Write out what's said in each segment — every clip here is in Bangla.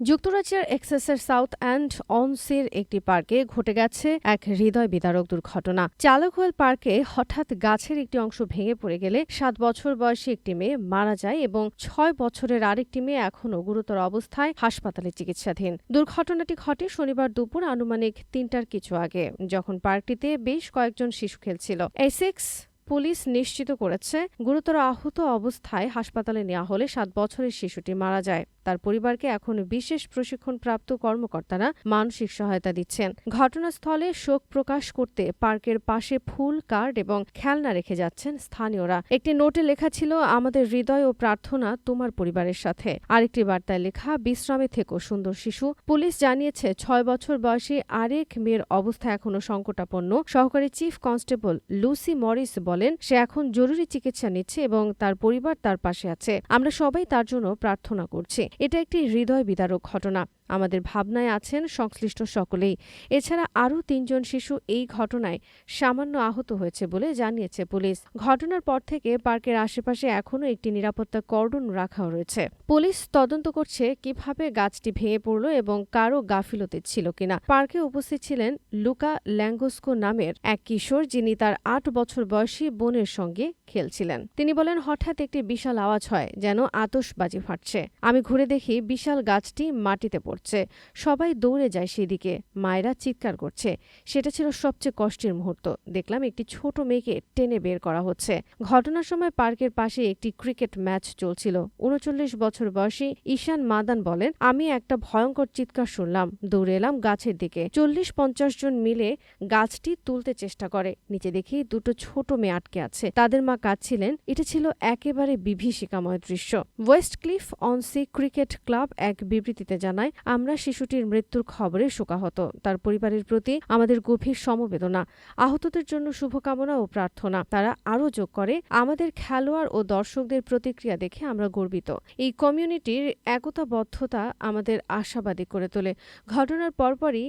যুক্তরাজ্যের এক্সেসের সাউথ অ্যান্ড অনসের একটি পার্কে ঘটে গেছে এক হৃদয় বিদারক দুর্ঘটনা। চালকওয়েল পার্কে হঠাৎ গাছের একটি অংশ ভেঙে পড়ে গেলে সাত বছর বয়সী একটি মেয়ে মারা যায় এবং ছয় বছরের আরেকটি মেয়ে এখনও গুরুতর অবস্থায় হাসপাতালে চিকিৎসাধীন। দুর্ঘটনাটি ঘটে শনিবার দুপুর আনুমানিক তিনটার কিছু আগে, যখন পার্কটিতে বেশ কয়েকজন শিশু খেলছিল। এসেক্স পুলিশ নিশ্চিত করেছে, গুরুতর আহত অবস্থায় হাসপাতালে নেওয়া হলে সাত বছরের শিশুটি মারা যায়। তার পরিবারকে এখন বিশেষ প্রশিক্ষণপ্রাপ্ত কর্মকর্তারা মানসিক সহায়তা দিচ্ছেন। ঘটনাস্থলে শোক প্রকাশ করতে পার্কের পাশে ফুল, কার্ড এবং খেলনা রেখে যাচ্ছেন স্থানীয়রা। একটি নোটে লেখা ছিল, আমাদের হৃদয় ও প্রার্থনা তোমার পরিবারের সাথে। আরেকটি বার্তায় লেখা, বিশ্রামে থেকো সুন্দর শিশু। পুলিশ জানিয়েছে, ছয় বছর বয়সী আরেক মেয়ের অবস্থা এখনও সংকটাপন্ন। সহকারী চিফ কনস্টেবল লুসি মরিস বলেন, সে এখন জরুরি চিকিৎসা নিচ্ছে এবং তার পরিবার তার পাশে আছে। আমরা সবাই তার জন্য প্রার্থনা করছি। এটা একটি হৃদয় বিদারক ঘটনা। আমাদের ভাবনায় আছেন সংশ্লিষ্ট সকলেই। এছাড়া আরও তিনজন শিশু এই ঘটনায় সামান্য আহত হয়েছে বলে জানিয়েছে পুলিশ। ঘটনার পর থেকে পার্কের আশেপাশে এখনও একটি নিরাপত্তা কর্ডন রাখা রয়েছে। পুলিশ তদন্ত করছে কীভাবে গাছটি ভেঙে পড়ল এবং কারও গাফিলতি ছিল কিনা। পার্কে উপস্থিত ছিলেন লুকা ল্যাঙ্গোস্কো নামের এক কিশোর যিনি তার আট বছর বয়সী বোনের সঙ্গে খেলছিলেন। তিনি বলেন, হঠাৎ একটি বিশাল আওয়াজ হয় যেন আতসবাজি ফাটছে। আমি ঘুরে দেখি বিশাল গাছটি মাটিতে পড়ছে সবাই দৌড়ে যায় সেদিকে। মায়েরা চিৎকার করছে। সেটা ছিল সবচেয়ে কষ্টের মুহূর্ত। দেখলাম একটি ছোট মেয়েকে টেনে বের করা হচ্ছে। ঘটনার সময় পার্কের পাশে একটি ক্রিকেট ম্যাচ চলছিল। উনচল্লিশ বছর বয়সী ঈশান মাদান বলেন, আমি একটা ভয়ঙ্কর চিৎকার শুনলাম। দৌড়ে এলাম গাছের দিকে। চল্লিশ পঞ্চাশ জন মিলে গাছটি তুলতে চেষ্টা করে। নিচে দেখি দুটো ছোট মেয়ে আটকে আছে। তাদের মা কাঁদছিলেন। এটা ছিল একেবারে বিভীষিকাময় দৃশ্য। Westcliff on sea cricket club এক বিবৃতিতে জানায় আমরা শিশুটির মৃত্যুর খবরে শোকাহত। তার পরিবারের প্রতি আমাদের গভীর সমবেদনা, আহতদের জন্য শুভকামনা ও প্রার্থনা। তারা আরও যোগ করে, আমাদের খেলোয়াড় ও দর্শকদের প্রতিক্রিয়া দেখে আমরা গর্বিত। এই কমিউনিটির একতাবদ্ধতা আমাদের আশাবাদী করে তোলে। ঘটনার পরপরই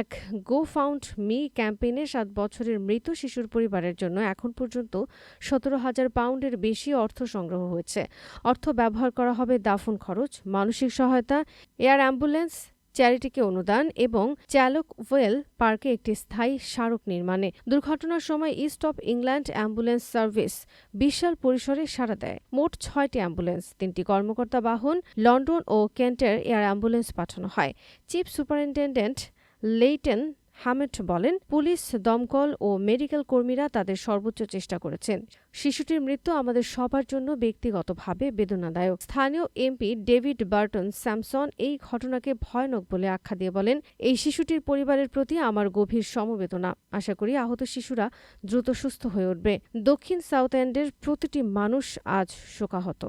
এক গো ফাউন্ড মি ক্যাম্পেইনে সাত বছরের মৃত শিশুর পরিবারের জন্য এখন পর্যন্ত সতেরো হাজার পাউন্ডের বেশি অর্থ সংগ্রহ হয়েছে। অর্থ ব্যবহার করা হবে দাফন খরচ, মানসিক সহায়তা, এয়ার অ্যাম্বুলেন্স চ্যারিটিকে অনুদান এবং চালক ওয়েল পার্কে একটি স্থায়ী স্মারক নির্মাণে দুর্ঘটনার সময় east of England ambulance service বিশাল পরিসরে সাড়া দেয়। মোট ছয়টি অ্যাম্বুলেন্স, তিনটি কর্মকর্তা বাহন, লন্ডন ও কেন্টের এয়ার অ্যাম্বুলেন্স পাঠানো হয়। চিফ সুপারিনটেন্ডেন্ট লেইটেন হামেট বলেন, পুলিশ, দমকল ও মেডিকেল কর্মীরা তাদের সর্বোচ্চ চেষ্টা করেছেন। শিশুটির মৃত্যু আমাদের সবার জন্য ব্যক্তিগতভাবে বেদনাদায়ক। স্থানীয় এমপি ডেভিড বার্টন স্যামসন এই ঘটনাকে ভয়ানক বলে আখ্যা দিয়ে বলেন, এই শিশুটির পরিবারের প্রতি আমার গভীর সমবেদনা। আশা করি আহত শিশুরা দ্রুত সুস্থ হয়ে উঠবে। দক্ষিণ সাউথ এন্ডের প্রতিটি মানুষ আজ শোকাহত।